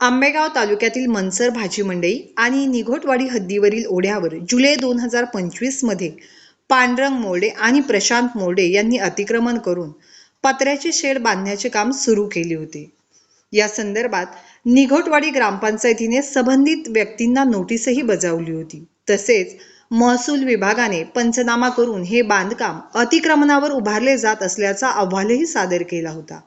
आंबेगाव तालुक्यातील मनसर भाजी मंडई आणि निघोटवाडी हद्दीवरील ओढ्यावर जुलै दोन हजार पंचवीसमध्ये पांडरंग मोर्डे आणि प्रशांत मोर्डे यांनी अतिक्रमण करून पत्र्याचे शेड बांधण्याचे काम सुरू केले होते. या संदर्भात निघोटवाडी ग्रामपंचायतीने संबंधित व्यक्तींना नोटीसही बजावली होती. तसेच महसूल विभागाने पंचनामा करून हे बांधकाम अतिक्रमणावर उभारले जात असल्याचा अहवालही सादर केला होता.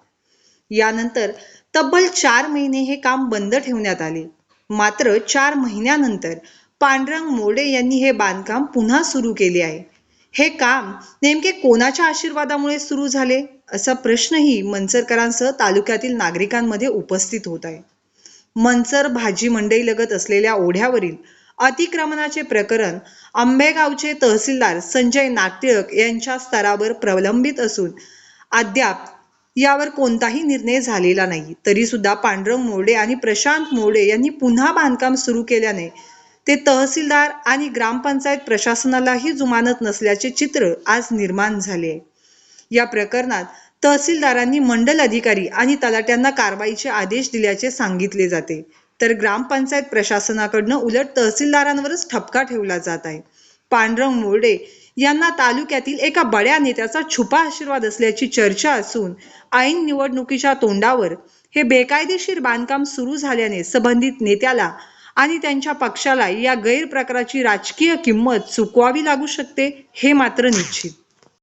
यानंतर तब्बल चार महिने हे काम बंद ठेवण्यात आले. मात्र चार महिन्यानंतर पांडुरंग मोडे यांनी हे बांधकाम पुन्हा सुरू केले आहे. हे काम नेमके कोणाच्या आशीर्वादामुळे सुरू झाले असा प्रश्नही मनसरकरांसह तालुक्यातील नागरिकांमध्ये उपस्थित होत आहे. मनसर भाजी मंडई लगत असलेल्या ओढ्यावरील अतिक्रमणाचे प्रकरण आंबेगावचे तहसीलदार संजय नागटिळक यांच्या स्तरावर प्रलंबित असून अद्याप यावर कोणताही निर्णय झालेला नाही. तरी सुद्धा पांडुरंग मोर्डे आणि प्रशांत मोडे यांनी पुन्हा बांधकाम सुरू केल्याने ते तहसीलदार आणि ग्रामपंचायत प्रशासनालाही जुमानत नसल्याचे चित्र आज निर्माण झाले. आहे या प्रकरणात तहसीलदारांनी मंडल अधिकारी आणि तलाट्यांना कारवाईचे आदेश दिल्याचे सांगितले जाते. तर ग्रामपंचायत प्रशासनाकडनं उलट तहसीलदारांवरच ठपका ठेवला जात आहे. पांडुरंग मोर्डे यांना तालुक्यातील एका बड्या नेत्याचा छुपा आशीर्वाद असल्याची चर्चा असून ऐन निवडणुकीच्या तोंडावर हे बेकायदेशीर बांधकाम सुरू झाल्याने संबंधित नेत्याला आणि त्यांच्या पक्षाला या गैरप्रकाराची राजकीय किंमत चुकवावी लागू शकते हे मात्र निश्चित.